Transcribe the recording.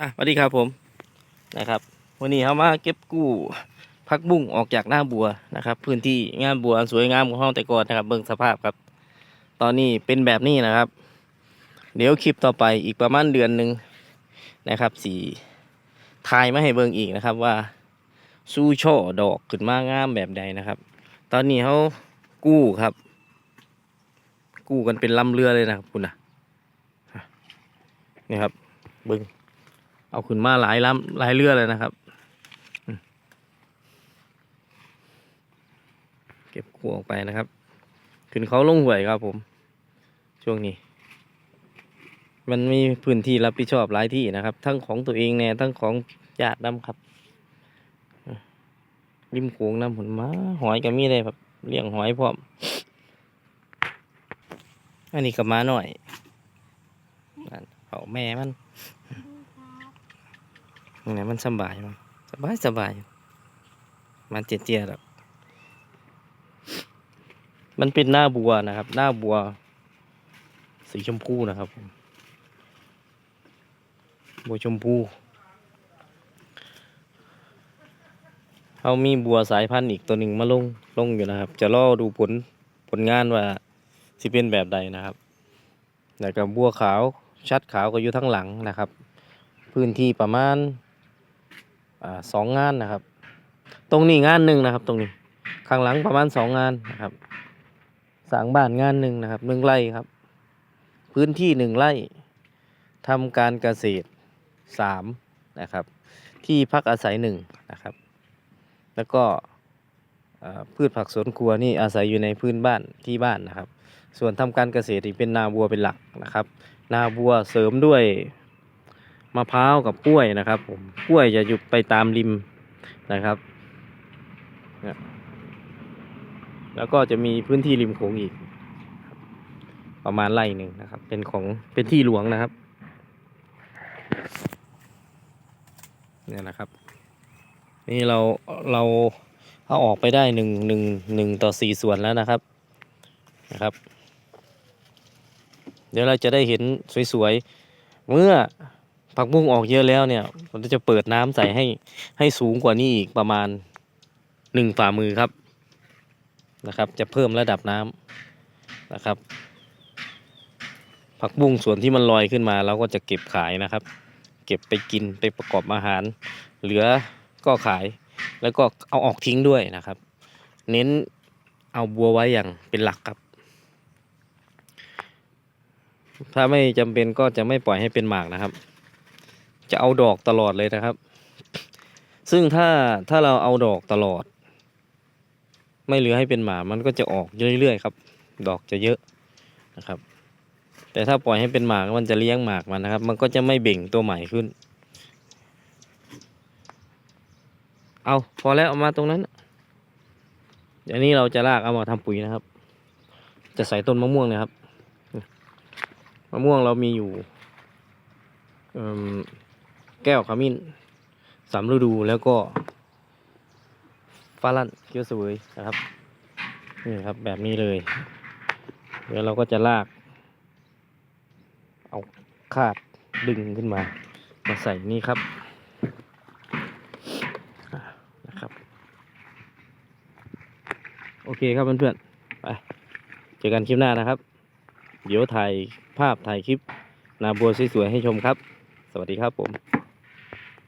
อะสวัสดีครับผมนะครับ วันนี้เขามาเก็บกู้พักบุ้งออกจากหน้าบัวนะครับ พื้นที่งานบัวสวยงามของห้องแต่ก่อนนะครับ เบิ่งสภาพครับ ตอนนี้เป็นแบบนี้นะครับ เดี๋ยวคลิปต่อไปอีกประมาณเดือนหนึ่งนะครับสีทายมาให้เบิ่งอีกนะครับว่าสู้ช่อดอกขึ้นมางามแบบใดนะครับ ตอนนี้เขากู้ครับ กู้กันเป็นลำเรือเลยนะครับคุณนะนี่ครับเบิ่ง เอาขึ้นมาหลายลำหลายเรือเลยนะครับ เก็บขวออกไปนะครับ ขึ้นเขาลงห่วยครับผม ช่วงนี้ มันมีพื้นที่รับผิดชอบหลายที่นะครับ ทั้งของตัวเองแน่ทั้งของญาติน้ำครับริมโขงน้ำผลมาหอยก็มีเลยครับเลี้ยงหอยพร้อม อันนี้กับม้าหน่อยเอาแม่มัน นี่มันสบายมั้งสบายสบาย มันเจียๆหรอกมันเป็นหน้าบัวนะครับ หน้าบัว สีชมพูนะครับ บัวชมพูเขามีบัวสายพันธุ์อีกตัวหนึ่งมาลงลงอยู่นะครับ จะรอดูผลผลงานว่าสิเป็นแบบใดนะครับแล้วก็บัวขาวชัดขาวก็อยู่ทั้งหลังนะครับ พื้นที่ประมาณ อ่าสองงานนะครับ ตรงนี้งานหนึ่งนะครับ ตรงนี้ข้างหลังประมาณสองงานนะครับสางบ้านงานหนึ่งนะครับหนึ่งไร่ครับ พื้นที่หนึ่งไร่ทำการเกษตรสามนะครับ ที่พักอาศัยหนึ่งนะครับ แล้วก็พืชผักสวนครัวนี่อาศัยอยู่ในพื้นบ้านที่บ้านนะครับ ส่วนทำการเกษตรเป็นนาบัวเป็นหลักนะครับ นาบัวเสริมด้วย มะพร้าวกับกล้วยนะครับผมกล้วยจะอยู่ไปตามริมนะครับแล้วก็จะมีพื้นที่ริมโขงอีก ประมาณไร่หนึ่งนะครับ เป็นของเป็นที่หลวงนะครับเนี่ยนะครับ นี่เราเราเอาออกไปได้หนึ่งหนึ่งหนึ่งต่อสี่ส่วนแล้วนะครับนะครับ เดี๋ยวเราจะได้เห็นสวยๆ เมื่อ ผักบุ้งออกเยอะแล้วเนี่ยผมจะเปิดน้ำใส่ให้ให้สูงกว่านี้อีกประมาณหนึ่งฝ่ามือครับนะครับ จะเพิ่มระดับน้ำนะครับ ผักบุ้งส่วนที่มันลอยขึ้นมาเราก็จะเก็บขายนะครับ เก็บไปกินไปประกอบอาหาร เหลือก็ขายแล้วก็เอาออกทิ้งด้วยนะครับ เน้นเอาบัวไว้อย่างเป็นหลักครับ ถ้าไม่จำเป็นก็จะไม่ปล่อยให้เป็นหมากนะครับ จะเอาดอกตลอดเลยนะครับ ซึ่งถ้าถ้าเราเอาดอกตลอด ไม่เหลือให้เป็นหมามันก็จะออกเรื่อยๆครับ ดอกจะเยอะนะครับ แต่ถ้าปล่อยให้เป็นหมากมันจะเลี้ยงหมากมันนะครับ มันก็จะไม่เบ่งตัวใหม่ขึ้น เอาพอแล้วเอามาตรงนั้นเดี๋ยวนี้เราจะลากเอามาทำปุ๋ยนะครับ จะใส่ต้นมะม่วงนะครับ มะม่วงเรามีอยู่เอิ่ม แก้วขมิ้นสามฤดูแล้วก็ฟ้าลั่นเกียวเสวยนะครับนี่ครับแบบนี้เลย เดี๋ยวเราก็จะลาก เอาคาดดึงขึ้นมา มาใส่นี่ครับนะครับ โอเคครับเพื่อนๆไปเจอกันคลิปหน้านะครับ เดี๋ยวถ่ายภาพถ่ายคลิปนาบัวสวยๆให้ชมครับ สวัสดีครับผม